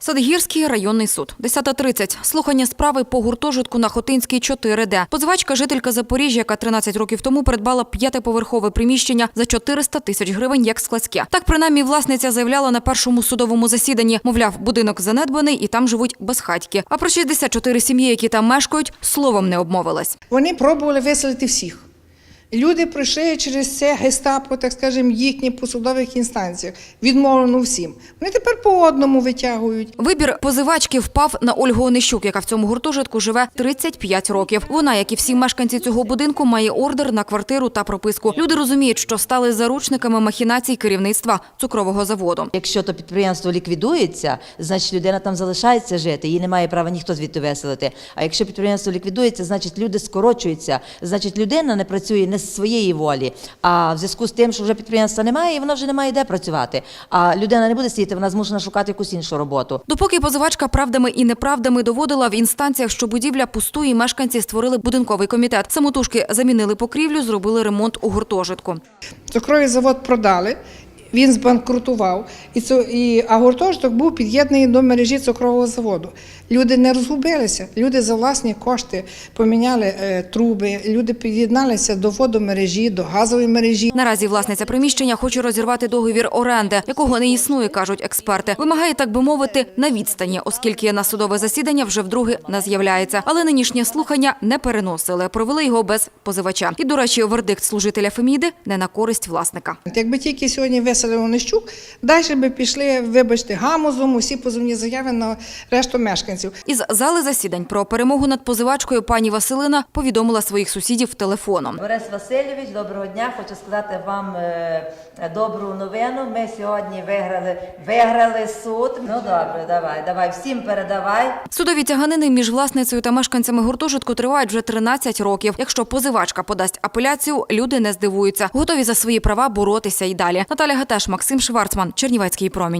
Садгірський районний суд. 10.30. Слухання справи по гуртожитку на Хотинській 4Д. Позивачка, жителька Запоріжжя, яка 13 років тому придбала п'ятиповерхове приміщення за 400 тисяч гривень як складське. Так, принаймні, власниця заявляла на першому судовому засіданні. Мовляв, будинок занедбаний і там живуть безхатьки. А про 64 сім'ї, які там мешкають, словом не обмовилась. Вони пробували виселити всіх. Люди пройшли через це гестапо, так скажемо, їхні по судових інстанціях. Відмовлено всім. Вони тепер по одному витягують. Вибір позивачки впав на Ольгу Онищук, яка в цьому гуртожитку живе 35 років. Вона, як і всі мешканці цього будинку, має ордер на квартиру та прописку. Люди розуміють, що стали заручниками махінацій керівництва цукрового заводу. Якщо то підприємство ліквідується, значить людина там залишається жити, їй немає права ніхто звідти веселити. А якщо підприємство ліквідується, значить люди скорочуються, значить людина не працює не з своєї волі. А в зв'язку з тим, що вже підприємства немає, і вона вже немає де працювати. А людина не буде сидіти, вона змушена шукати якусь іншу роботу. Допоки позивачка правдами і неправдами доводила в інстанціях, що будівля пустує, мешканці створили будинковий комітет. Самотужки замінили покрівлю, зробили ремонт у гуртожитку. Цукровий завод продали, він збанкрутував, і, цу- і, а гуртожиток був під'єднаний до мережі цукрового заводу. Люди не розгубилися, люди за власні кошти поміняли е, труби, люди під'єдналися до водомережі, до газової мережі. Наразі власниця приміщення хоче розірвати договір оренди, якого не існує, кажуть експерти. Вимагає, так би мовити, на відстані, оскільки на судове засідання вже вдруге не з'являється. Але нинішнє слухання не переносили, провели його без позивача. І, до речі, вердикт служителя Феміди не на користь власника. Якби тільки сьогодні виселив Онищук, далі би пішли, вибачте, гамузом усі позовні заяви на решту мешканців. Із зали засідань про перемогу над позивачкою пані Василина повідомила своїх сусідів телефоном. Борис Васильович, доброго дня. Хочу сказати вам е, добру новину. Ми сьогодні виграли, виграли суд. Ну добре, давай, давай, всім передавай. Судові тяганини між власницею та мешканцями гуртожитку тривають вже 13 років. Якщо позивачка подасть апеляцію, люди не здивуються, готові за свої права боротися і далі. Наталя Гатеш, Максим Шварцман, Чернівецький промінь.